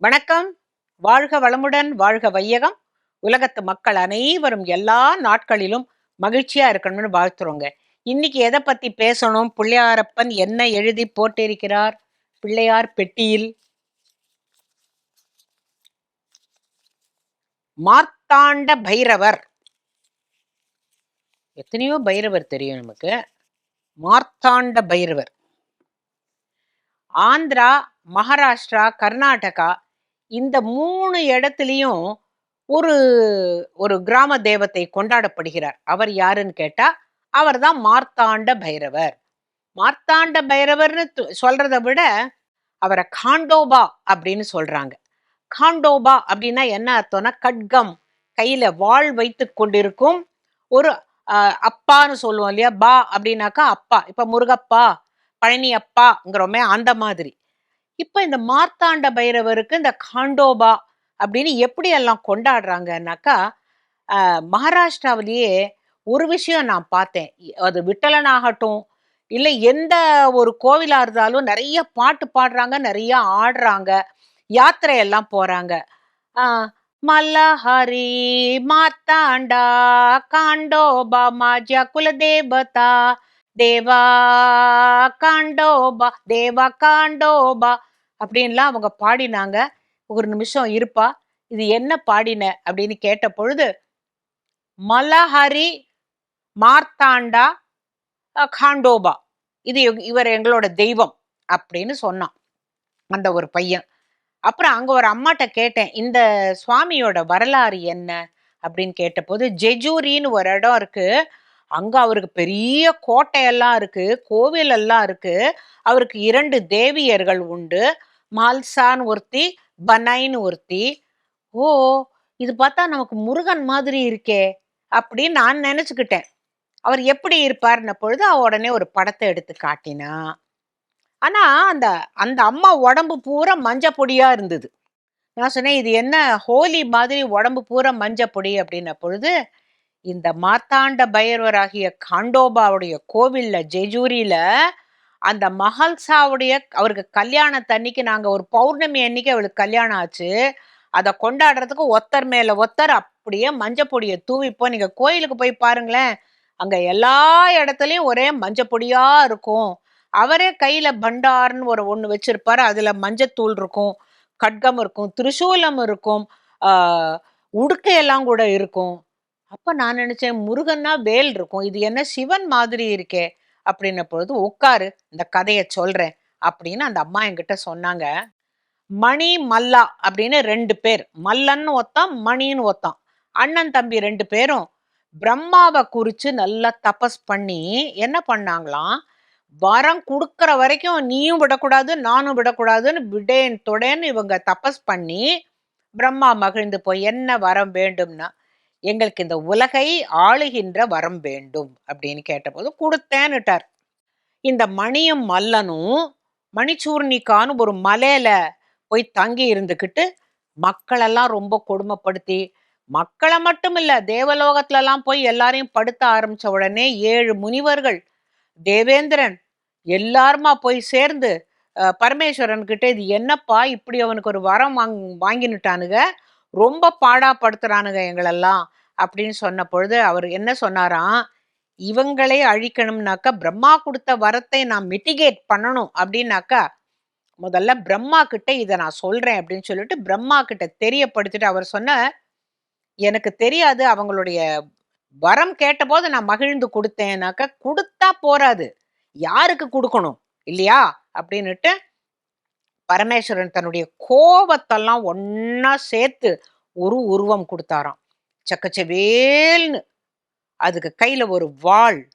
வணக்கம். வாழ்க வளமுடன் வாழ்க வையகம். உலகத்து மக்கள் அனைவரும் எல்லா நாட்களிலும் மகிழ்ச்சியா இருக்கணும்னு வாழ்த்துறோங்க. இன்னைக்கு எதை பத்தி பேசணும்? பிள்ளையாரப்பன் என்ன எழுதி போட்டிருக்கிறார்? பிள்ளையார் பெட்டியில். மார்த்தாண்ட பைரவர். எத்தனையோ பைரவர் தெரியும் நமக்கு. மார்த்தாண்ட பைரவர். ஆந்திரா மகாராஷ்டிரா கர்நாடகா இந்த மூணு இடத்துலையும் ஒரு ஒரு கிராம தேவத்தை கொண்டாடப்படுகிறார். அவர் யாருன்னு கேட்டா அவர்தான் மார்த்தாண்ட பைரவர். மார்த்தாண்ட பைரவர்னு சொல்றதை விட அவரை காண்டோபா அப்படின்னு சொல்றாங்க. காண்டோபா அப்படின்னா என்ன அர்த்தம்னா கட்கம் கையில வாள் வைத்து கொண்டிருக்கும் ஒரு அப்பான்னு சொல்லுவோம் இல்லையா? பா அப்படின்னாக்கா அப்பா. இப்ப முருகப்பா பழனி அப்பாங்கிறோமே அந்த மாதிரி. இப்போ இந்த மார்த்தாண்ட பைரவருக்கு இந்த காண்டோபா அப்படின்னு எப்படி எல்லாம் கொண்டாடுறாங்கன்னாக்கா மகாராஷ்டிராவிலேயே ஒரு விஷயம் நான் பார்த்தேன். அது விட்டலனாகட்டும் இல்லை எந்த ஒரு கோவிலாக இருந்தாலும் நிறைய பாட்டு பாடுறாங்க நிறைய ஆடுறாங்க யாத்திரை எல்லாம் மல்லஹரி மாத்தாண்டா காண்டோபா மாஜா குலதேவதா தேவா காண்டோபா தேவா காண்டோபா அப்படின்லாம் அவங்க பாடினாங்க. ஒரு நிமிஷம் இருப்பா. இது என்ன பாடின? அப்படின்னு கேட்ட பொழுது மலஹரி மார்த்தாண்டா காண்டோபா. இது இவர் எங்களோட தெய்வம். அப்படின்னு சொன்னான் அந்த ஒரு பையன். அப்புறம் அங்க ஒரு அம்மாட்ட கேட்டேன் இந்த சுவாமியோட வரலாறு என்ன? அப்படின்னு கேட்டபோது ஜெஜூரின்னு ஒரு இடம் இருக்கு. அங்க அவருக்கு பெரிய கோட்டையெல்லாம் இருக்கு. கோவில் எல்லாம் இருக்கு. அவருக்கு இரண்டு தேவியர்கள் உண்டு. மால்சான்னு ஒருத்தி பனைன்னு ஒருத்தி ஓ இது பார்த்தா நமக்கு முருகன் மாதிரி இருக்கே அப்படின்னு நான் நினச்சிக்கிட்டேன். அவர் எப்படி இருப்பார்ன பொழுது அவ உடனே ஒரு படத்தை எடுத்து காட்டினா. ஆனா அந்த அந்த அம்மா உடம்பு பூரா மஞ்ச பொடியா இருந்தது. நான் சொன்னேன் இது என்ன ஹோலி மாதிரி உடம்பு பூரா மஞ்ச பொடி அப்படின்ன பொழுது இந்த மார்த்தாண்ட பைரவராகிய காண்டோபாவுடைய கோவில்ல ஜெஜூரியில அந்த மஹல்சாவுடைய அவருக்கு கல்யாண தண்ணிக்கு நாங்கள் ஒரு பௌர்ணமி அன்னைக்கு அவளுக்கு கல்யாணம் ஆச்சு. அதை கொண்டாடுறதுக்கு ஒத்தர் மேல ஒத்தர் அப்படியே மஞ்சப்பொடியை தூவிப்போம் நீங்கள் கோயிலுக்கு போய் பாருங்களேன். அங்கே எல்லா இடத்துலையும் ஒரே மஞ்சப்பொடியாக இருக்கும். அவரே கையில் பண்டார்னு ஒரு ஒன்று வச்சிருப்பாரு. அதில் மஞ்சத்தூள் இருக்கும் கட்கம் இருக்கும் திரிசூலம் இருக்கும் உடுக்கையெல்லாம் கூட இருக்கும். அப்போ நான் நினச்சேன் முருகன்னா வேல் இருக்கும். இது என்ன சிவன் மாதிரி இருக்கே. அப்படின்ன பொழுது உட்காரு இந்த கதையை சொல்றேன் அப்படின்னு அந்த அம்மா என்கிட்ட சொன்னாங்க. மணி மல்லா அப்படின்னு ரெண்டு பேர் மல்லன்னு ஒத்தான் மணின்னு ஒத்தான் அண்ணன் தம்பி ரெண்டு பேரும் பிரம்மாவை குறிச்சு நல்லா தபஸ் பண்ணி என்ன பண்ணாங்களாம்? வரம் கொடுக்குற வரைக்கும் நீயும் விடக்கூடாது நானும் விடக்கூடாதுன்னு விடேன் தொடேன்னு இவங்க தபஸ் பண்ணி பிரம்மா மகிழ்ந்து போய் என்ன வரம் வேண்டும்னா எங்களுக்கு இந்த உலகை ஆளுகின்ற வரம் வேண்டும் அப்படின்னு கேட்டபோது கொடுத்தேன்னுட்டார். இந்த மணியும் மல்லனும் மணிச்சூர்ணிக்கான்னு ஒரு மலையில போய் தங்கி இருந்துக்கிட்டு மக்களெல்லாம் ரொம்ப கொடுமைப்படுத்தி மக்களை மட்டும் இல்லை தேவலோகத்துலலாம் போய் எல்லாரையும் படுத்த ஆரம்பிச்ச உடனே ஏழு முனிவர்கள் தேவேந்திரன் எல்லாருமா போய் சேர்ந்து பரமேஸ்வரன்கிட்ட பரமேஸ்வரன் இது என்னப்பா இப்படி அவனுக்கு ஒரு வரம் வாங் வாங்கினுட்டானுங்க ரொம்ப பாடாப்படுத்துறானுங்க எங்களெல்லாம். அப்படின்னு சொன்ன பொழுது அவர் என்ன சொன்னாராம் இவங்களே அழிக்கணும்னாக்கா பிரம்மா கொடுத்த வரத்தை நான் மிட்டிகேட் பண்ணணும். அப்படின்னாக்கா முதல்ல பிரம்மா கிட்ட இதை நான் சொல்றேன். அப்படின்னு சொல்லிட்டு பிரம்மா கிட்ட தெரியப்படுத்திட்டு அவர் சொன்ன எனக்கு தெரியாது அவங்களுடைய வரம் கேட்டபோது நான் மகிழ்ந்து கொடுத்தேனாக்கா கொடுத்தா போறாது. யாருக்கு கொடுக்கணும்? இல்லையா? அப்படின்னுட்டு பரமேஸ்வரன் தன்னுடைய கோபத்தெல்லாம் ஒன்னா சேர்த்து ஒரு உருவம் கொடுத்தாராம். சக்கச்சவேல்னு. அதுக்கு கையில ஒரு வாள்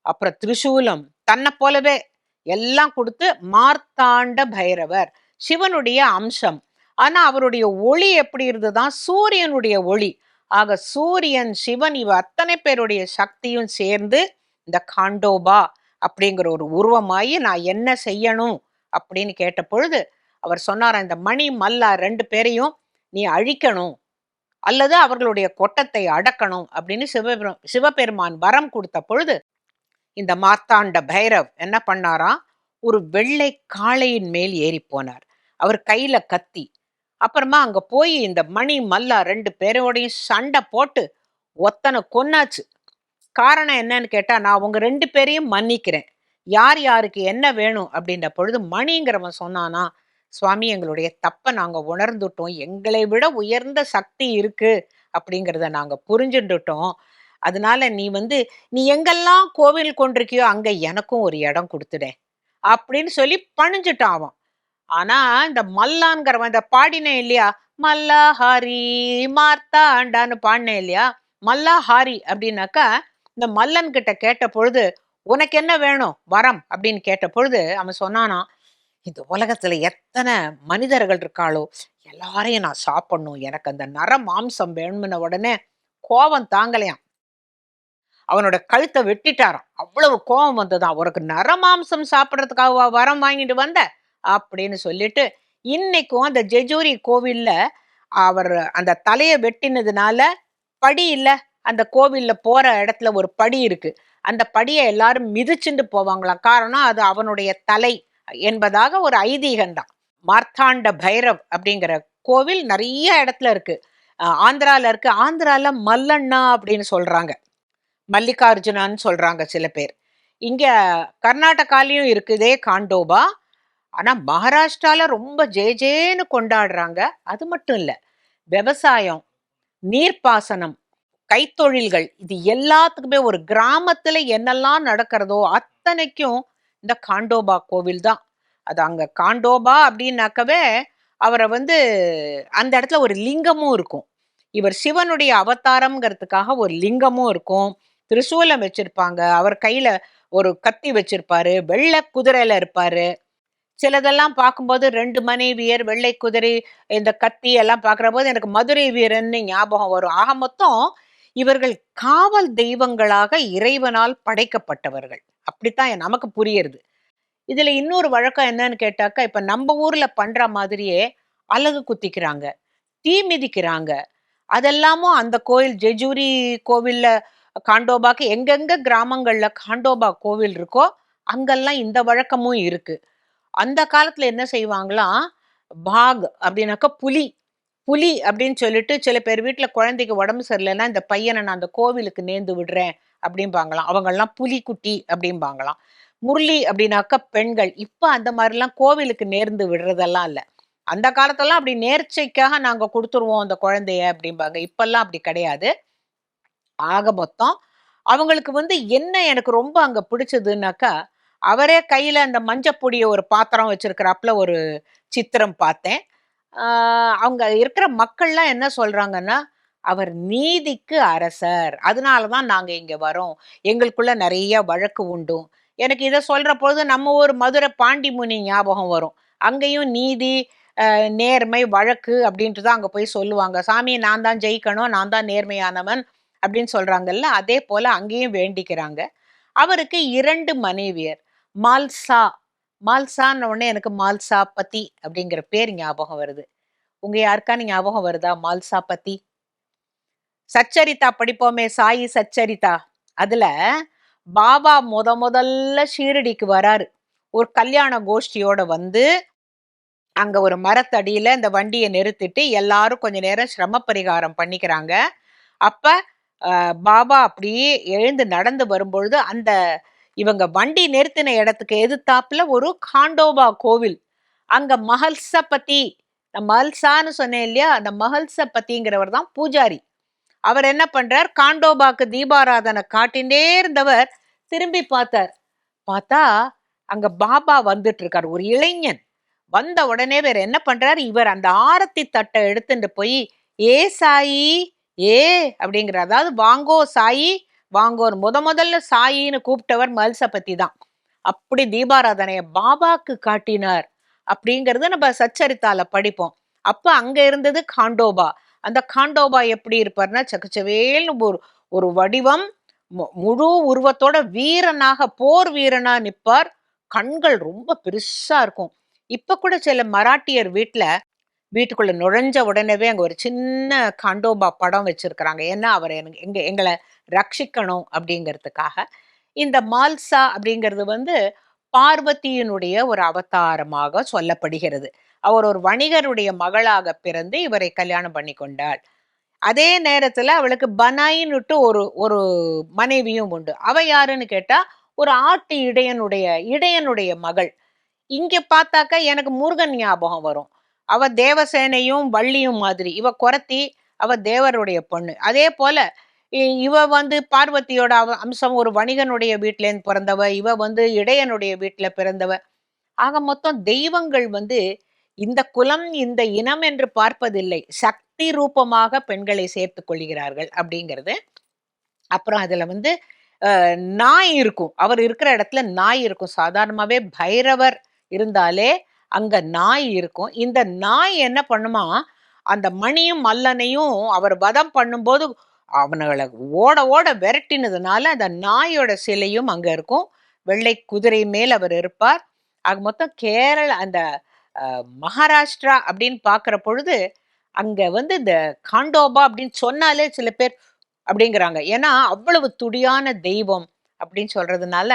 அப்புறம் திரிசூலம் தன்னை போலவே எல்லாம் கொடுத்து மார்த்தாண்ட பைரவர் சிவனுடைய அம்சம். ஆனா அவருடைய ஒளி எப்படி இருந்ததுதான்? சூரியனுடைய ஒளி. ஆக சூரியன் சிவன் இவ அத்தனை பேருடைய சக்தியும் சேர்ந்து இந்த காண்டோபா அப்படிங்கிற ஒரு உருவமாயி நான் என்ன செய்யணும்? அப்படின்னு கேட்ட பொழுது அவர் சொன்னாராம் இந்த மணி மல்லா ரெண்டு பேரையும் நீ அழிக்கணும் அல்லது அவர்களுடைய கொட்டத்தை அடக்கணும் அப்படின்னு சிவபெரும் சிவபெருமான் வரம் கொடுத்த பொழுது இந்த மார்த்தாண்ட பைரவ் என்ன பண்ணாராம் ஒரு வெள்ளை காளையின் மேல் ஏறி போனார். அவர் கையில கத்தி. அப்புறமா அங்க போய் இந்த மணி மல்லா ரெண்டு பேரோடையும் சண்டை போட்டு ஒத்தனை கொன்னாச்சு. காரணம் என்னன்னு கேட்டா நான் உங்க ரெண்டு பேரையும் மன்னிக்கிறேன். யார் யாருக்கு என்ன வேணும் அப்படின்ற பொழுது மணிங்கிறவன் சொன்னானா சுவாமி எங்களுடைய தப்பை நாங்கள் உணர்ந்துட்டோம். எங்களை விட உயர்ந்த சக்தி இருக்கு அப்படிங்கிறத நாங்கள் புரிஞ்சுட்டுட்டோம். அதனால நீ வந்து நீ எங்கெல்லாம் கோவில் கொண்டிருக்கியோ அங்கே எனக்கும் ஒரு இடம் கொடுத்துடேன் அப்படின்னு சொல்லி பணிஞ்சுட்டான் அவன். ஆனா இந்த மல்லான்கிறவன் இந்த பாடினேன் இல்லையா? மல்லா ஹாரி மார்த்தாண்டான்னு பாடினேன் இல்லையா? மல்லா ஹாரி அப்படின்னாக்கா இந்த மல்லன் கிட்ட கேட்ட பொழுது உனக்கு என்ன வேணும்? வரம். அப்படின்னு கேட்ட பொழுது அவன் சொன்னானா இந்த உலகத்துல எத்தனை மனிதர்கள் இருக்காளோ? எல்லாரையும் நான் சாப்பிடணும். எனக்கு அந்த நர மாம்சம் வேணும்ன உடனே கோபம் தாங்கலையாம். அவனோட கழுத்தை வெட்டிட்டாராம். அவ்வளவு கோபம் வந்ததான் உனக்கு நரமாம்சம் சாப்பிட்றதுக்காக வரம் வாங்கிட்டு வந்த? அப்படின்னு சொல்லிட்டு இன்னைக்கும் அந்த ஜெஜூரி கோவில்ல அவர் அந்த தலையை வெட்டினதுனால படி இல்லை. அந்த கோவில்ல போற இடத்துல ஒரு படி இருக்கு. அந்த படியை எல்லாரும் மிதிச்சுண்டு போவாங்களாம். காரணம் அது அவனுடைய தலை என்பதாக ஒரு ஐதீகம்தான் மார்த்தாண்ட பைரவ் அப்படிங்கிற கோவில் நிறைய இடத்துல இருக்கு. ஆந்திராவில் ஆந்திரால இருக்கு. ஆந்திரால மல்லண்ணா அப்படின்னு சொல்றாங்க. மல்லிகார்ஜுனான்னு சொல்றாங்க சில பேர். இங்க கர்நாடகாலையும் இருக்குதே காண்டோபா. ஆனா மகாராஷ்டிரால ரொம்ப ஜே ஜேன்னு கொண்டாடுறாங்க. அது மட்டும் இல்லை விவசாயம் நீர்ப்பாசனம் கைத்தொழில்கள். இது எல்லாத்துக்குமே ஒரு கிராமத்துல என்னெல்லாம் நடக்கிறதோ அத்தனைக்கும் இந்த காண்டோபா கோவில் தான். அது அங்க காண்டோபா அப்படின்னாக்கவே அவரை வந்து அந்த இடத்துல ஒரு லிங்கமும் இருக்கும். இவர் சிவனுடைய அவதாரம்ங்கிறதுக்காக ஒரு லிங்கமும் இருக்கும். திரிசூலம் வச்சிருப்பாங்க. அவர் கையில ஒரு கத்தி வச்சிருப்பாரு. வெள்ளை குதிரையில இருப்பாரு. சிலதெல்லாம் பார்க்கும்போது ரெண்டு மனைவியர் வெள்ளை குதிரை இந்த கத்தி எல்லாம் பார்க்குற போது எனக்கு மதுரை வீரன்னு ஞாபகம் வரும். ஆக மொத்தம் இவர்கள் காவல் தெய்வங்களாக இறைவனால் படைக்கப்பட்டவர்கள். அப்படித்தான் நமக்கு புரியுறது. இதுல இன்னொரு வழக்கம் என்னன்னு கேட்டாக்கா இப்ப நம்ம ஊர்ல பண்ற மாதிரியே அலகு குத்திக்கிறாங்க தீ மிதிக்கிறாங்க. அதெல்லாமும் அந்த கோயில் ஜெஜூரி கோவில்ல காண்டோபாக்கு எங்கெங்க கிராமங்கள்ல காண்டோபா கோவில் இருக்கோ அங்கெல்லாம் இந்த வழக்கமும் இருக்கு. அந்த காலத்துல என்ன செய்வாங்களாம் பாக் அப்படின்னாக்கா புலி புலி அப்படின்னு சொல்லிட்டு சில பேர் வீட்டில் குழந்தைக்கு உடம்பு சரியில்லைன்னா இந்த பையனை நான் அந்த கோவிலுக்கு நேர்ந்து விடுறேன் அப்படிம்பாங்களாம். அவங்கெல்லாம் புலிக்குட்டி அப்படிம்பாங்களாம். முரளி அப்படின்னாக்கா பெண்கள். இப்போ அந்த மாதிரிலாம் கோவிலுக்கு நேர்ந்து விடுறதெல்லாம் இல்லை. அந்த காலத்தெல்லாம் அப்படி நேர்ச்சைக்காக நாங்கள் கொடுத்துருவோம் அந்த குழந்தைய அப்படிம்பாங்க. இப்பெல்லாம் அப்படி கிடையாது. ஆக மொத்தம் அவங்களுக்கு வந்து என்ன எனக்கு ரொம்ப அங்கே பிடிச்சதுன்னாக்கா அவரே கையில் அந்த மஞ்சப்பொடிய ஒரு பாத்திரம் வச்சிருக்கிறாப்புல ஒரு சித்திரம் பார்த்தேன். அவங்க இருக்கிற மக்கள்லாம் என்ன சொல்றாங்கன்னா அவர் நீதிக்கு அரசர். அதனால தான் நாங்கள் இங்கே வரோம். எங்களுக்குள்ள நிறைய வழக்கு உண்டும் எனக்கு இதை சொல்கிற பொழுது நம்ம ஊர் மதுரை பாண்டிமுனி ஞாபகம் வரும். அங்கேயும் நீதி நேர்மை வழக்கு அப்படின்ட்டு தான் அங்கே போய் சொல்லுவாங்க. சாமி நான் தான் ஜெயிக்கணும் நான் தான் நேர்மையானவன் அப்படின்னு சொல்கிறாங்கல்ல அதே போல் அங்கேயும் வேண்டிக்கிறாங்க. அவருக்கு இரண்டு மனைவியர் மால்சா மால்சான்னு உடனே எனக்கு மால்சா பத்தி அப்படிங்கிற பேர் ஞாபகம் வருது. உங்க யாருக்கான ஞாபகம் வருதா? மால்சா பத்தி? சச்சரிதா படிப்போமே சாயி சச்சரிதா. அதுல பாபா முத முதல்ல ஷீரடிக்கு வராரு. ஒரு கல்யாண கோஷ்டியோட வந்து அங்க ஒரு மரத்தடியில இந்த வண்டியை நிறுத்திட்டு எல்லாரும் கொஞ்ச நேரம் சிரம பரிகாரம் பண்ணிக்கிறாங்க. அப்ப பாபா அப்படியே எழுந்து நடந்து வரும்பொழுது அந்த இவங்க வண்டி நிறுத்தின இடத்துக்கு எதிர்த்தாப்புல ஒரு காண்டோபா கோவில். அங்க மஹல்சபதி பத்தி மஹல்சான்னு சொன்னேன் இல்லையா? அந்த மஹல்சபதிங்கிறவர் தான் பூஜாரி. அவர் என்ன பண்றார்? காண்டோபாக்கு தீபாராதனை காட்டிண்டே இருந்தவர் திரும்பி பார்த்தார். பார்த்தா அங்க பாபா வந்துட்டு இருக்கார் ஒரு இளைஞன். வந்த உடனே வேற என்ன பண்றாரு? இவர் அந்த ஆரத்தி தட்டை எடுத்துட்டு போய் ஏ சாயி ஏ அப்படிங்கிற அதாவது வாங்கோ சாயி வாங்குவோர் முத முதல்ல சாயின்னு கூப்பிட்டவர் மல்சபதி தான். அப்படி தீபாராதனைய பாபாக்கு காட்டினார் அப்படிங்கறத நம்ம சச்சரித்தால படிப்போம். அப்ப அங்க இருந்தது காண்டோபா. அந்த காண்டோபா எப்படி இருப்பார்னா சக்கச்சவேல்னு ஒரு ஒரு வடிவம் மு- முழு உருவத்தோட வீரனாக போர் வீரனா நிற்பார் கண்கள் ரொம்ப பெருசா இருக்கும். இப்ப கூட சில மராட்டியர் வீட்டுல வீட்டுக்குள்ளே நுழைஞ்ச உடனேவே அங்கே ஒரு சின்ன காண்டோபா படம் வச்சுருக்கிறாங்க. ஏன்னா அவர் எனக்கு எங்கள் எங்களை ரட்சிக்கணும் அப்படிங்கிறதுக்காக. இந்த மால்சா அப்படிங்கிறது வந்து பார்வதியினுடைய ஒரு அவதாரமாக சொல்லப்படுகிறது. அவர் ஒரு வணிகருடைய மகளாக பிறந்து இவரை கல்யாணம் பண்ணி கொண்டாள் அதே நேரத்தில் அவளுக்கு பனாயின்னுட்டு ஒரு ஒரு மனைவியும் உண்டு. அவ யாருன்னு கேட்டால் ஒரு ஆட்டு இடையனுடைய இடையனுடைய மகள். இங்கே பார்த்தாக்கா எனக்கு முருகன் ஞாபகம் வரும். அவ தேவசேனையும் வள்ளியும் மாதிரி. இவ குரத்தி அவ தேவருடைய பொண்ணு. அதே போல இ- இவ வந்து பார்வதியோட அவ அம்சம் ஒரு வணிகனுடைய வீட்டிலேருந்து பிறந்தவ இவ வந்து இடையனுடைய வீட்டில் பிறந்தவ. ஆக மொத்தம் தெய்வங்கள் வந்து இந்த குலம் இந்த இனம் என்று பார்ப்பதில்லை. சக்தி ரூபமாக பெண்களை சேர்த்து கொள்கிறார்கள் அப்படிங்கிறது. அப்புறம் அதுல வந்து நாய் இருக்கும். அவர் இருக்கிற இடத்துல நாய் இருக்கும். சாதாரணமாகவே பைரவர் இருந்தாலே அங்க நாய் இருக்கும். இந்த நாய் என்ன பண்ணுமா அந்த மணியும் மல்லனையும் அவர் வதம் பண்ணும்போது அவனுகளை ஓட ஓட விரட்டினதுனால அந்த நாயோட சிலையும் அங்க இருக்கும். வெள்ளை குதிரை மேல் அவர் இருப்பார். ஆக மொத்தம் கேரள அந்த மகாராஷ்டிரா அப்படின்னு பார்க்குற பொழுது அங்கே வந்து இந்த காண்டோபா அப்படின்னு சொன்னாலே சில பேர் அப்படிங்கிறாங்க. ஏன்னா அவ்வளவு துடியான தெய்வம் அப்படின்னு சொல்றதுனால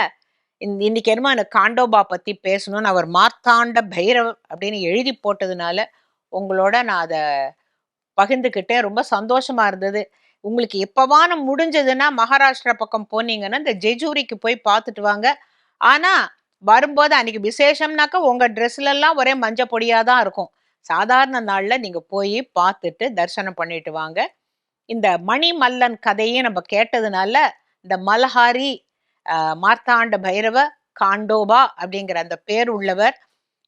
இன்னைக்கு என்னமோ எனக்கு காண்டோபா பத்தி பேசணும்னு அவர் மார்த்தாண்ட பைரவ் அப்படின்னு எழுதி போட்டதுனால உங்களோட நான் அதை பகிர்ந்துக்கிட்டேன் ரொம்ப சந்தோஷமா இருந்தது. உங்களுக்கு எப்பவான முடிஞ்சதுன்னா மகாராஷ்டிரா பக்கம் போனீங்கன்னா இந்த ஜெஜூரிக்கு போய் பார்த்துட்டு வாங்க. ஆனா வரும்போது அன்னைக்கு விசேஷம்னாக்கா உங்க ட்ரெஸ்ல எல்லாம் ஒரே மஞ்சள் பொடியா தான் இருக்கும். சாதாரண நாள்ல நீங்க போய் பார்த்துட்டு தரிசனம் பண்ணிட்டு வாங்க. இந்த மணிமல்லன் கதையை நம்ம கேட்டதுனால இந்த மல்ஹாரி மார்த்தாண்ட பைரவ காண்டோபா அப்படிங்கிற அந்த பேர் உள்ளவர்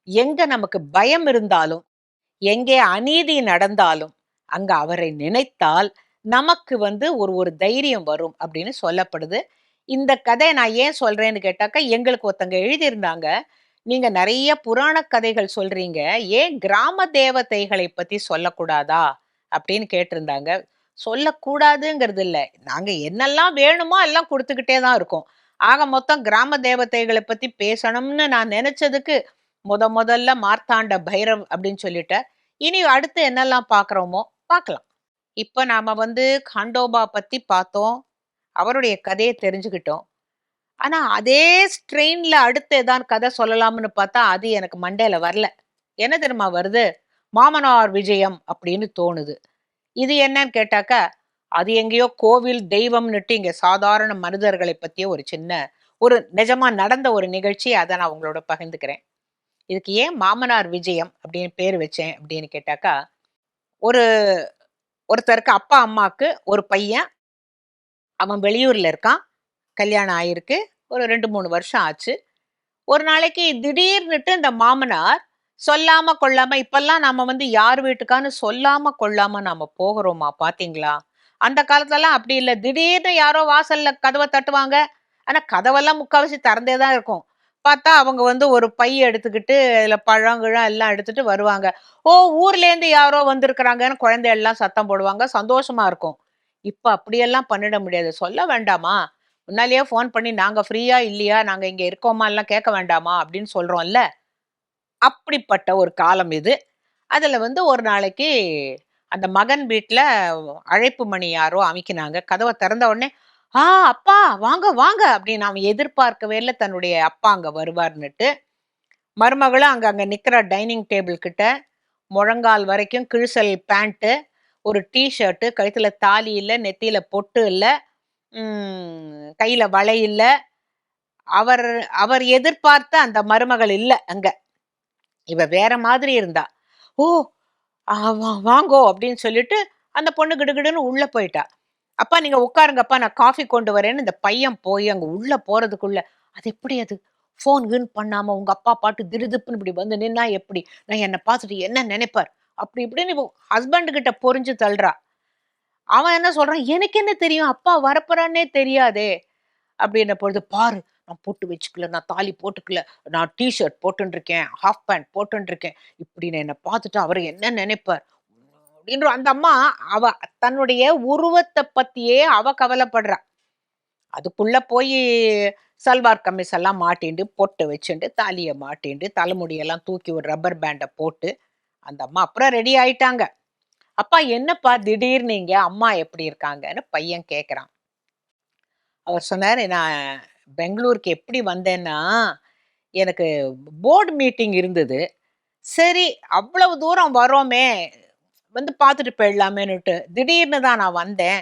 எங்க நமக்கு பயம் இருந்தாலும் எங்கே அநீதி நடந்தாலும் அங்க அவரை நினைத்தால் நமக்கு வந்து ஒரு ஒரு தைரியம் வரும் அப்படின்னு சொல்லப்படுது. இந்த கதை நான் ஏன் சொல்றேன்னு கேட்டாக்கா எங்களுக்கு ஒருத்தங்க எழுதியிருந்தாங்க. நீங்க நிறைய புராண கதைகள் சொல்றீங்க. ஏன் கிராம தேவதைகளை பத்தி சொல்லக்கூடாதா அப்படின்னு கேட்டிருந்தாங்க. சொல்லக்கூடாதுங்கிறது இல்லை. நாங்கள் என்னெல்லாம் வேணுமோ எல்லாம் கொடுத்துக்கிட்டே தான் இருக்கோம். ஆக மொத்தம் கிராம தேவதைகளை பத்தி பேசணும்னு நான் நினைச்சதுக்கு முத முதல்ல மார்த்தாண்ட பைரவ் அப்படின்னு சொல்லிட்டேன் இனி அடுத்து என்னெல்லாம் பார்க்குறோமோ பார்க்கலாம். இப்போ நாம் வந்து காண்டோபா பற்றி பார்த்தோம். அவருடைய கதையை தெரிஞ்சுக்கிட்டோம். ஆனால் அதே ஸ்ட்ரெயினில் அடுத்து ஏதாவது கதை சொல்லலாம்னு பார்த்தா அது எனக்கு மண்டையில் வரல. என்ன தெரியுமா வருது? மாமனார் விஜயம் அப்படின்னு தோணுது. இது என்னன்னு கேட்டாக்கா அது எங்கேயோ கோவில் தெய்வம்னுட்டு இங்க சாதாரண மனிதர்களை பற்றிய ஒரு சின்ன ஒரு நிஜமா நடந்த ஒரு நிகழ்ச்சி அதை நான் உங்களோட பகிர்ந்துக்கிறேன். இதுக்கு ஏன் மாமனார் விஜயம் அப்படின்னு பேர் வச்சேன் அப்படின்னு கேட்டாக்கா ஒரு ஒருத்தருக்கு அப்பா அம்மாவுக்கு ஒரு பையன் அவன் வெளியூர்ல இருக்கான் கல்யாணம் ஆயிருக்கு ஒரு ரெண்டு மூணு வருஷம் ஆச்சு. ஒரு நாளைக்கு திடீர்னுட்டு இந்த மாமனார் சொல்லாம கொள்ளாம இப்பெல்லாம் நாம வந்து யார் வீட்டுக்கான்னு சொல்லாம கொள்ளாம நாம போகிறோமா பாத்தீங்களா? அந்த காலத்துலலாம் அப்படி இல்லை. திடீர்னு யாரோ வாசல்ல கதவை தட்டுவாங்க. ஆனா கதவெல்லாம் முக்கால்வாசி திறந்தே தான் இருக்கும். பார்த்தா அவங்க வந்து ஒரு பை எடுத்துக்கிட்டு அதில் பழங்கிழம் எல்லாம் எடுத்துட்டு வருவாங்க. ஓ ஊர்ல இருந்து யாரோ வந்திருக்கிறாங்கன்னு குழந்தை எல்லாம் சத்தம் போடுவாங்க. சந்தோஷமா இருக்கும். இப்ப அப்படியெல்லாம் பண்ணிட முடியாது. சொல்ல வேண்டாமா? முன்னாலேயே ஃபோன் பண்ணி நாங்க ஃப்ரீயா இல்லையா? நாங்க இங்க இருக்கோமா எல்லாம் கேட்க வேண்டாமா? அப்படின்னு சொல்றோம்ல. அப்படிப்பட்ட ஒரு காலம் இது. அதுல வந்து ஒரு நாளைக்கு அந்த மகன் வீட்டில் அழைப்பு மணி யாரோ அமைக்கினாங்க. கதவை திறந்த உடனே ஆ அப்பா வாங்க வாங்க அப்படின்னு அவன் எதிர்பார்க்கவே இல்லை. தன்னுடைய அப்பா அங்கே வருவார்னுட்டு மருமகளும் அங்கே அங்கே நிற்கிற டைனிங் டேபிள் கிட்ட முழங்கால் வரைக்கும் கிழிசல் பேண்ட்டு ஒரு டீஷர்ட்டு கழுத்தில் தாலி இல்லை நெத்தியில் பொட்டு இல்லை கையில் வளை இல்லை. அவர் அவர் எதிர்பார்த்த அந்த மருமகள் இல்லை அங்கே. இவ வேற மாதிரி இருந்தா. ஓ வாங்கோ அப்படின்னு சொல்லிட்டு அந்த பொண்ணு கிடுகிடுன்னு உள்ளே போயிட்டா. அப்பா நீங்கள் உட்காருங்கப்பா நான் காஃபி கொண்டு வரேன்னு இந்த பையன் போய் அங்கே உள்ளே போகிறதுக்குள்ள அது எப்படி அது? ஃபோன் கீன் பண்ணாமல் உங்கள் அப்பா பாட்டு திருதுப்புன்னு இப்படி வந்து நின்னா எப்படி? நான் என்னை பார்த்துட்டு என்ன நினைப்பார்? அப்படி இப்படின்னு ஹஸ்பண்ட் கிட்ட பொறிஞ்சு தள்ளுறா. அவன் என்ன சொல்கிறான் எனக்கு என்ன தெரியும்? அப்பா வரப்போறான்னே தெரியாதே. அப்படின்ன பொழுது பாரு நான் போட்டு வச்சுக்கல நான் தாலி போட்டுக்கல நான் டிஷர்ட் போட்டுன்னு இருக்கேன் ஹாஃப் பேண்ட் போட்டுருக்கேன் இப்படின்னு என்னை பார்த்துட்டு அவர் என்ன நினைப்பார்? அப்படின்ற அந்த அம்மா அவ தன்னுடைய உருவத்தை பத்தியே அவ கவலைப்படுறா. அதுக்குள்ள போய் சல்வார் கமிஸ் எல்லாம் மாட்டிண்டு பொட்டு வச்சுண்டு தாலியை மாட்டிண்டு தலைமுடியெல்லாம் தூக்கி ஒரு ரப்பர் பேண்டை போட்டு அந்த அம்மா அப்புறம் ரெடி ஆயிட்டாங்க. அப்பா என்னப்பா திடீர்னு இங்க அம்மா எப்படி இருக்காங்கன்னு பையன் கேட்குறான் அவர் சொன்னார் நான் பெங்களூருக்கு எப்படி வந்தேன்னா எனக்கு போர்டு மீட்டிங் இருந்தது. சரி அவ்வளவு தூரம் வரோமே வந்து பார்த்துட்டு போயிடலாமேனுட்டு திடீர்னு தான் நான் வந்தேன்.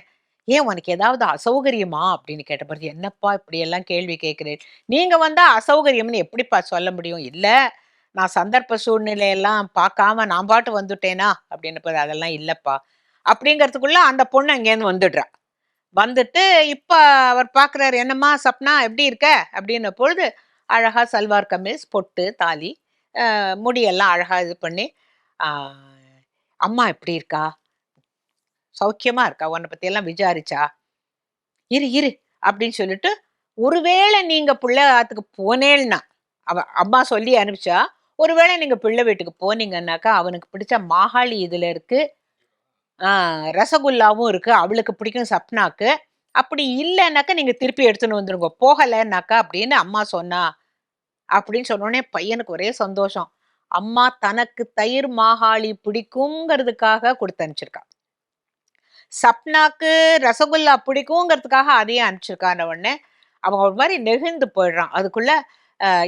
ஏன் உனக்கு ஏதாவது அசௌகரியமா? அப்படின்னு கேட்ட பிறகு என்னப்பா இப்படியெல்லாம் கேள்வி கேட்குறேன் நீங்கள் வந்தால் அசௌகரியம்னு எப்படிப்பா சொல்ல முடியும்? இல்லை நான் சந்தர்ப்ப சூழ்நிலையெல்லாம் பார்க்காம நான் பாட்டு வந்துட்டேனா? அப்படின்னு அதெல்லாம் இல்லைப்பா. அப்படிங்கிறதுக்குள்ள அந்த பொண்ணு அங்கேருந்து வந்துடுறா. வந்துட்டு இப்போ அவர் பார்க்குறாரு என்னம்மா சப்னா எப்படி இருக்க? அப்படின்ன பொழுது அழகாக சல்வார் கமீஸ் பொட்டு தாலி முடியெல்லாம் அழகாக இது பண்ணி அம்மா எப்படி இருக்கா? சௌக்கியமாக இருக்கா? உன்னை பற்றியெல்லாம் விசாரிச்சா? இரு இரு அப்படின்னு சொல்லிட்டு ஒருவேளை நீங்கள் பிள்ளை ஆத்துக்கு போனேன்னா அவ அம்மா சொல்லி அனுப்பிச்சா ஒருவேளை நீங்கள் பிள்ளை வீட்டுக்கு போனீங்கன்னாக்கா அவனுக்கு பிடிச்ச மாகாளி இதில் இருக்குது ரசகுல்லாவும் இருக்கு. அவளுக்கு பிடிக்கும் சப்னாக்கு. அப்படி இல்லைன்னாக்கா நீங்க திருப்பி எடுத்துன்னு வந்துருங்க. போகலைன்னாக்கா அப்படின்னு அம்மா சொன்னா அப்படின்னு சொன்னோடனே பையனுக்கு ஒரே சந்தோஷம். அம்மா தனக்கு தயிர் மாகாளி பிடிக்குங்கிறதுக்காக கொடுத்து அனுப்பிச்சிருக்கா. சப்னாக்கு ரசகுல்லா பிடிக்குங்கிறதுக்காக அதையும் அனுப்பிச்சிருக்கான உடனே. அவன் ஒரு மாதிரி நெகிழ்ந்து போயிடுறான். அதுக்குள்ள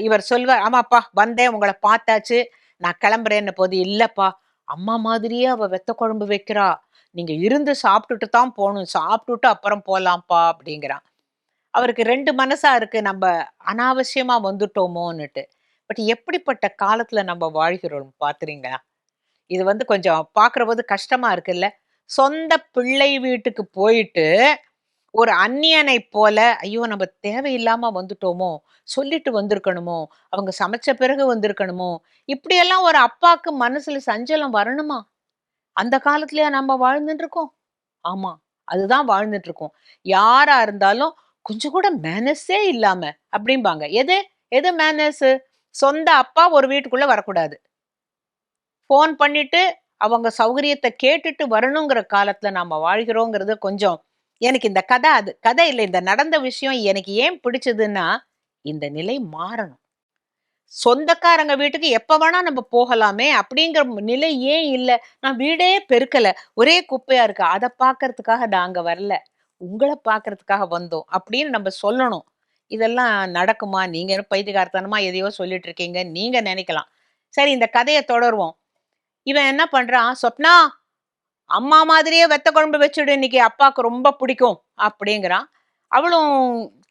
இவர் சொல்வார் ஆமாப்பா வந்தேன் உங்களை பார்த்தாச்சு. நான் கிளம்புறேன்னு போது இல்லப்பா அம்மா மாதிரியே அவ வெத்த குழம்பு வைக்கிறா. நீங்க இருந்து சாப்பிட்டுட்டு தான் போகணும். சாப்பிட்டுட்டு அப்புறம் போலாம்ப்பா அப்படிங்கிறான். அவருக்கு ரெண்டு மனசா இருக்கு. நம்ம அனாவசியமா வந்துட்டோமோன்னுட்டு. பட் எப்படிப்பட்ட காலத்துல நம்ம வாழ்கிறோம் பாத்துறீங்களா இது வந்து கொஞ்சம் பார்க்குற போது கஷ்டமா இருக்குல்ல? சொந்த பிள்ளை வீட்டுக்கு போயிட்டு ஒரு அந்நியனை போல ஐயோ நம்ம தேவையில்லாம வந்துட்டோமோ சொல்லிட்டு வந்திருக்கணுமோ அவங்க சமைச்ச பிறகு வந்திருக்கணுமோ இப்படியெல்லாம் ஒரு அப்பாக்கு மனசுல சஞ்சலம் வரணுமா? அந்த காலத்துலயா நம்ம வாழ்ந்துட்டு இருக்கோம் ஆமா அதுதான் வாழ்ந்துட்டு இருக்கோம் யாரா இருந்தாலும் கொஞ்சம் கூட மேனஸே இல்லாம அப்படிம்பாங்க. எது? எது மேனஸ் சொந்த அப்பா ஒரு வீட்டுக்குள்ள வரக்கூடாது. ஃபோன் பண்ணிட்டு அவங்க சௌகரியத்தை கேட்டுட்டு வரணுங்கிற காலத்துல நாம வாழ்கிறோங்கிறது கொஞ்சம் எனக்கு இந்த கதை அது கதை இல்லை இந்த நடந்த விஷயம் எனக்கு ஏன் பிடிச்சதுன்னா இந்த நிலை மாறணும். சொந்தக்காரங்க வீட்டுக்கு எப்போ வேணா நம்ம போகலாமே அப்படிங்கிற நிலை ஏன் இல்லை? நான் வீடே பெருக்கலை. ஒரே குப்பையா இருக்கு. அதை பார்க்கறதுக்காக நாங்கள் வரல. உங்களை பார்க்கறதுக்காக வந்தோம் அப்படின்னு நம்ம சொல்லணும். இதெல்லாம் நடக்குமா? நீங்க பைத்தியகார்த்தனமா எதையோ சொல்லிட்டு இருக்கீங்க. நீங்க நினைக்கலாம். சரி இந்த கதையை தொடருவோம். இவன் என்ன பண்றான்? சொப்னா அம்மா மாதிரியே வெத்த குழம்பு வச்சுடு இன்னைக்கு அப்பாவுக்கு ரொம்ப பிடிக்கும் அப்படிங்கிறான். அவளும்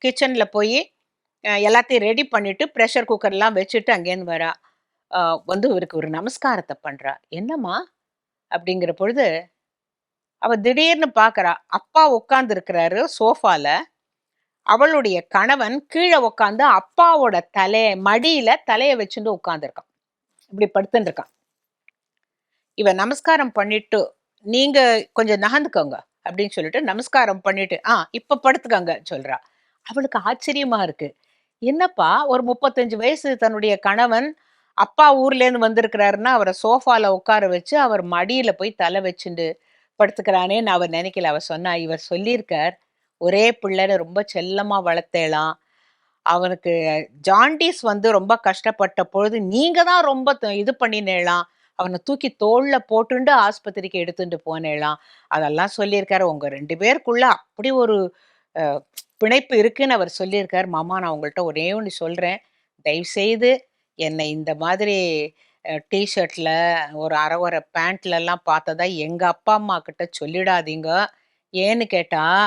கிச்சனில் போய் எல்லாத்தையும் ரெடி பண்ணிட்டு ப்ரெஷர் குக்கர்லாம் வச்சுட்டு அங்கேருந்து வரா. வந்து இவருக்கு ஒரு நமஸ்காரத்தை பண்ணுறா என்னம்மா? அப்படிங்கிற பொழுது அவள் திடீர்னு பார்க்குறா அப்பா உட்காந்துருக்கிறாரு சோஃபாவில் அவளுடைய கணவன் கீழே உட்காந்து அப்பாவோட தலைய மடியில தலையை வச்சுட்டு உட்காந்துருக்கான் இப்படி படுத்துட்டு இருக்கான். இவன் நமஸ்காரம் பண்ணிட்டு நீங்க கொஞ்சம் நகர்ந்துக்கோங்க அப்படின்னு சொல்லிட்டு நமஸ்காரம் பண்ணிட்டு ஆ இப்ப படுத்துக்கோங்க சொல்றா. அவளுக்கு ஆச்சரியமா இருக்கு. என்னப்பா ஒரு முப்பத்தஞ்சு வயசு தன்னுடைய கணவன் அப்பா ஊர்லேருந்து வந்திருக்கிறாருன்னா அவரை சோஃபால உட்கார வச்சு அவர் மடியில போய் தலை வச்சுண்டு படுத்துக்கிறானேன்னு அவர் நினைக்கல. அவர் சொன்னா இவர் சொல்லியிருக்கார் ஒரே பிள்ளைன்னு ரொம்ப செல்லமா வளர்த்தேலாம் அவனுக்கு ஜாண்டிஸ் வந்து ரொம்ப கஷ்டப்பட்ட பொழுது நீங்க தான் ரொம்ப த- இது பண்ணினேலாம் அவனை தூக்கி தோல்ல போட்டுண்டு ஆஸ்பத்திரிக்கு எடுத்துட்டு போனேலாம் அதெல்லாம் சொல்லியிருக்காரு. உங்க ரெண்டு பேருக்குள்ள அப்படி ஒரு பிணைப்பு இருக்குன்னு அவர் சொல்லியிருக்கார். மாமா நான் உங்கள்கிட்ட ஒரே ஒன்று சொல்கிறேன் தயவு செய்து என்னை இந்த மாதிரி டிஷர்ட்டில் ஒரு அரைவரை பேண்ட்ல பார்த்ததா எங்கள் அப்பா அம்மா கிட்ட சொல்லிடாதீங்க. ஏன்னு கேட்டால்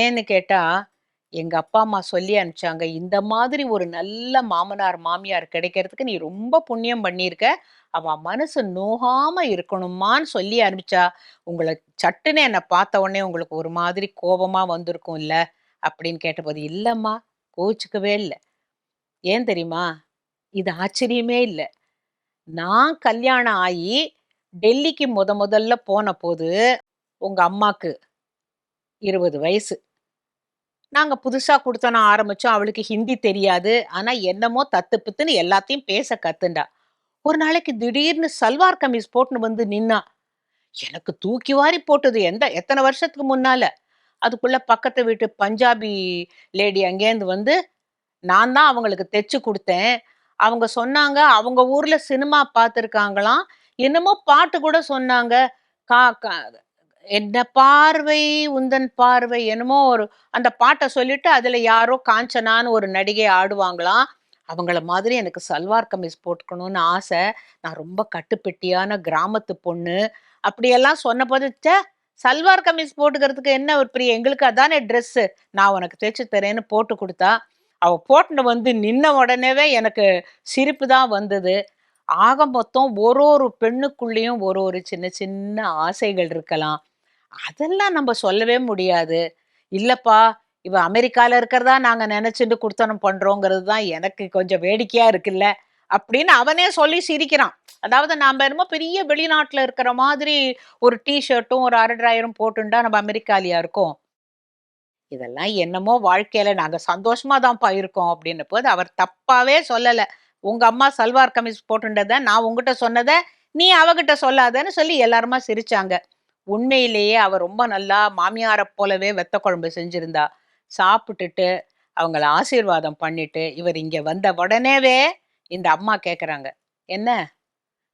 ஏன்னு கேட்டால் எங்கள் அப்பா அம்மா சொல்லி அனுப்பிச்சாங்க. இந்த மாதிரி ஒரு நல்ல மாமனார் மாமியார் கிடைக்கிறதுக்கு நீ ரொம்ப புண்ணியம் பண்ணியிருக்க. அவன் மனசு நோகாம இருக்கணுமான்னு சொல்லி அனுப்பிச்சா உங்களை சட்டுன்னு என்னை பார்த்த உடனே உங்களுக்கு ஒரு மாதிரி கோபமா வந்திருக்கும் இல்ல? அப்படின்னு கேட்டபோது இல்லைம்மா கோச்சிக்கவே இல்லை. ஏன் தெரியுமா? இது ஆச்சரியமே இல்லை. நான் கல்யாணம் ஆகி டெல்லிக்கு முத முதல்ல போன போது உங்க அம்மாக்கு இருபது வயசு. நாங்க புதுசா கொடுத்தோம் ஆரம்பிச்சோம். அவளுக்கு ஹிந்தி தெரியாது. ஆனா என்னமோ தத்து பித்துன்னு எல்லாத்தையும் பேச கத்துண்டா. ஒரு நாளைக்கு திடீர்னு சல்வார் கமீஸ் போட்டுன்னு வந்து நின்னா எனக்கு தூக்கி வாரி போட்டது எந்த எத்தனை வருஷத்துக்கு முன்னால? அதுக்குள்ள பக்கத்து வீட்டு பஞ்சாபி லேடி அங்கேருந்து வந்து நான் தான் அவங்களுக்கு தைச்சு கொடுத்தேன். அவங்க சொன்னாங்க அவங்க ஊர்ல சினிமா பார்த்துருக்காங்களாம் என்னமோ பாட்டு கூட சொன்னாங்க. கா கா- என்ன பார்வை உந்தன் பார்வை என்னமோ ஒரு அந்த பாட்டை சொல்லிட்டு அதுல யாரோ காஞ்சனான்னு ஒரு நடிகை ஆடுவாங்களாம். அவங்கள மாதிரி எனக்கு சல்வார் கமிஸ் போட்டுக்கணும்னு ஆசை. நான் ரொம்ப கட்டுப்பெட்டியான கிராமத்து பொண்ணு. அப்படியெல்லாம் சொன்னபோது, ச்சே! சல்வார் கமிஸ் போட்டுக்கிறதுக்கு என்ன ஒரு பெரிய எங்களுக்கு அதானே ட்ரெஸ்ஸு. நான் உனக்கு தைச்சு தரேன்னு போட்டு கொடுத்தா அவ போட்டுன்னு வந்து நின்ன உடனேவே எனக்கு சிரிப்பு தான் வந்தது. ஆக மொத்தம் ஒரு ஒரு பெண்ணுக்குள்ளேயும் ஒரு ஒரு சின்ன சின்ன ஆசைகள் இருக்கலாம். அதெல்லாம் நம்ம சொல்லவே முடியாது. இல்லைப்பா இவ அமெரிக்கால இருக்கிறதா நாங்க நெனச்சுட்டு குடுத்தனம் பண்றோங்கிறது தான் எனக்கு கொஞ்சம் வேடிக்கையா இருக்குல்ல. அப்படின்னு அவனே சொல்லி சிரிக்கிறான். அதாவது நாம் என்னமோ பெரிய வெளிநாட்டில் இருக்கிற மாதிரி ஒரு டிஷர்ட்டும் ஒரு அரை ட்ராயரும் போட்டுண்டா நம்ம அமெரிக்காலயா இருக்கோம்? இதெல்லாம் என்னமோ வாழ்க்கையில நாங்க சந்தோஷமா தான்ப்பா இருக்கோம் அப்படின்னபோது, அவர் தப்பாவே சொல்லலை உங்க அம்மா சல்வார் கமிஸ் போட்டுண்டதை நான் உங்ககிட்ட சொன்னதை நீ அவகிட்ட சொல்லாதன்னு சொல்லி எல்லாருமா சிரிச்சாங்க. உண்மையிலேயே அவ ரொம்ப நல்லா மாமியாரை போலவே வெத்த குழம்பு செஞ்சிருந்தா. சாப்பிட்டுட்டு, அவங்கள ஆசீர்வாதம் பண்ணிட்டு, இவர் இங்கே வந்த உடனேவே இந்த அம்மா கேட்குறாங்க "என்ன?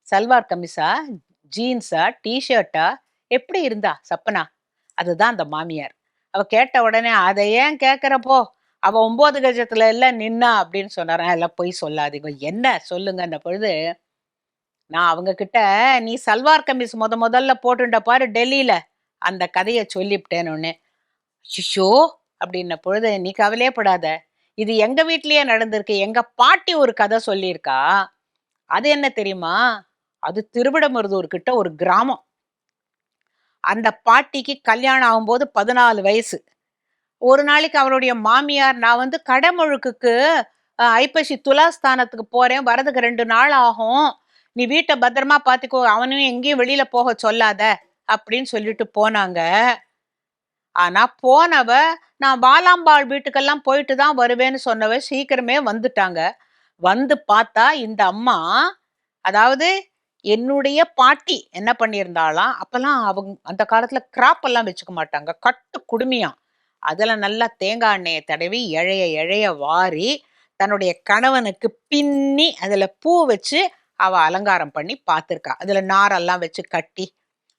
சல்வார் கமிஸா ஜீன்ஸா? டிஷர்ட்டா எப்படி இருந்தா சப்பனா?" அதுதான் அந்த மாமியார். அவ கேட்ட உடனே, அதை ஏன் கேட்குறப்போ அவள் அவ 9 கஜத்துல இல்ல நின்னா" அப்படின்னு சொன்னாரன் "எல்லாம் பொய் சொல்லாதீங்க." "என்ன? சொல்லுங்கன்ன பொழுது, நான் அவங்க கிட்ட, "நீ சல்வார் கமீஸ் முத முதல்ல போட்டுண்ட பாரு டெல்லியில." அந்த கதையை சொல்லிவிட்டேன்னு ஒன்று "அச்சச்சோ!" அப்படின்ன பொழுது, "நீ கவலையே படாத. இது எங்க வீட்லயே நடந்திருக்கு. எங்க பாட்டி ஒரு கதை சொல்லியிருக்கா. அது என்ன தெரியுமா? அது திருவிடமருதூர் கிட்ட ஒரு கிராமம். அந்த பாட்டிக்கு கல்யாணம் ஆகும்போது 14 வயசு. ஒரு நாளைக்கு அவருடைய மாமியார், "நான் வந்து கடமுழுக்குக்கு ஐப்பசி துலாஸ்தானத்துக்கு போறேன். வரதுக்கு ரெண்டு நாள் ஆகும். நீ வீட்டை பத்திரமா பார்த்துக்கோ. அவனையும் எங்கேயும் வெளியில போக சொல்லாத." அப்படின்னு சொல்லிட்டு போனாங்க. ஆனா போனவ, நான் வாலாம்பாள் வீட்டுக்கெல்லாம் போயிட்டு தான் வருவேன்னு சொன்னவ சீக்கிரமே வந்துட்டாங்க. வந்து பார்த்தா இந்த அம்மா, அதாவது என்னுடைய பாட்டி என்ன பண்ணியிருந்தாலாம் அப்பெல்லாம் அவங்க அந்த காலத்துல கிராப் எல்லாம் வச்சுக்க மாட்டாங்க. கட்டு குடுமியாம். அதுல நல்லா தேங்காய் எண்ணெயை தடவி, இழைய இழைய வாரி, தன்னுடைய கணவனுக்கு பின்னி, அதுல பூ வச்சு அவ அலங்காரம் பண்ணி பார்த்துருக்கா அதுல நாரெல்லாம் வச்சு கட்டி.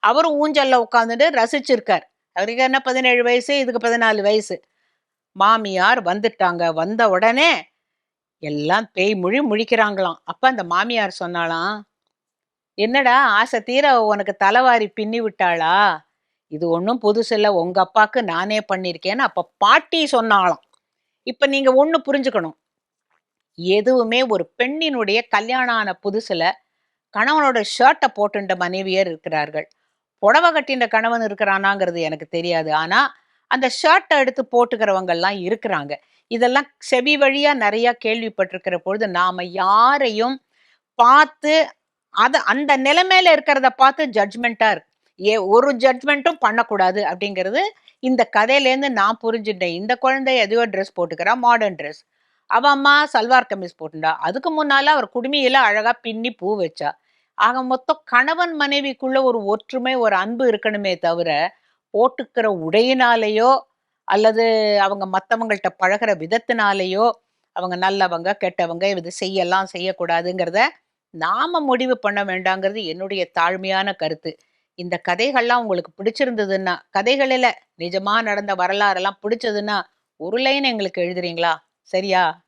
அவரும் ஊஞ்சல்ல உட்காந்துட்டு ரசிச்சிருக்கார். அவருக்கு என்ன 17 வயசு, இதுக்கு 14 வயசு. மாமியார் வந்துட்டாங்க. வந்த உடனே, எல்லாம் பேய் மொழி முழிக்கிறாங்களாம். அப்போ அந்த மாமியார் சொன்னாலாம் "என்னடா ஆசை தீர உனக்கு தலைவாரி பின்னி விட்டாளா? இது ஒன்றும் புதுசில்ல. உங்க அப்பாவுக்கு நானே பண்ணியிருக்கேன்னு" அப்போ பாட்டி சொன்னாலாம் இப்போ நீங்கள் ஒன்று புரிஞ்சுக்கணும். எதுவுமே ஒரு பெண்ணினுடைய கல்யாணம் ஆன புதுசில் கணவனோட ஷர்ட்டை போட்டுண்ட மனைவியர் இருக்கிறார்கள். புடவை கட்டின்ற கணவன் இருக்கிறானாங்கிறது எனக்கு தெரியாது. ஆனால் அந்த ஷர்ட்டை எடுத்து போட்டுக்கிறவங்கலாம் இருக்கிறாங்க. இதெல்லாம் செவி வழியாக நிறையா கேள்விப்பட்டிருக்கிற பொழுது, நாம் யாரையும் பார்த்து, அதை அந்த நிலைமையில இருக்கிறத பார்த்து ஜட்ஜ்மெண்ட்டாக இருக்கு. ஏ ஒரு ஜட்மெண்ட்டும் பண்ணக்கூடாது அப்படிங்கிறது, இந்த கதையிலேருந்து நான் புரிஞ்சுட்டேன். இந்த குழந்தை எதையோ ட்ரெஸ் போட்டுக்கிறா, மாடர்ன் ட்ரெஸ். அவ அம்மா சல்வார் கமீஸ் போட்டுண்டா. அதுக்கு முன்னால் அவர் குடுமியில் அழகாக பின்னி பூ வச்சா. ஆக மொத்தம் கணவன் மனைவிக்குள்ள ஒரு ஒற்றுமை, ஒரு அன்பு இருக்கணுமே தவிர, போட்டுக்கிற உடையினாலேயோ, அல்லது அவங்க மற்றவங்கள்ட்ட பழகுற விதத்தினாலேயோ, அவங்க நல்லவங்க, கெட்டவங்க, இது செய்யலாம், செய்யக்கூடாதுங்கிறத நாம முடிவு பண்ண வேண்டாங்கிறது என்னுடைய தாழ்மையான கருத்து. இந்த கதைகள்லாம் உங்களுக்கு பிடிச்சிருந்ததுன்னா, கதைகளில் நிஜமாக நடந்த வரலாறெல்லாம் பிடிச்சதுன்னா, ஒரு லைன் எங்களுக்கு எழுதுறீங்களா? சரியா?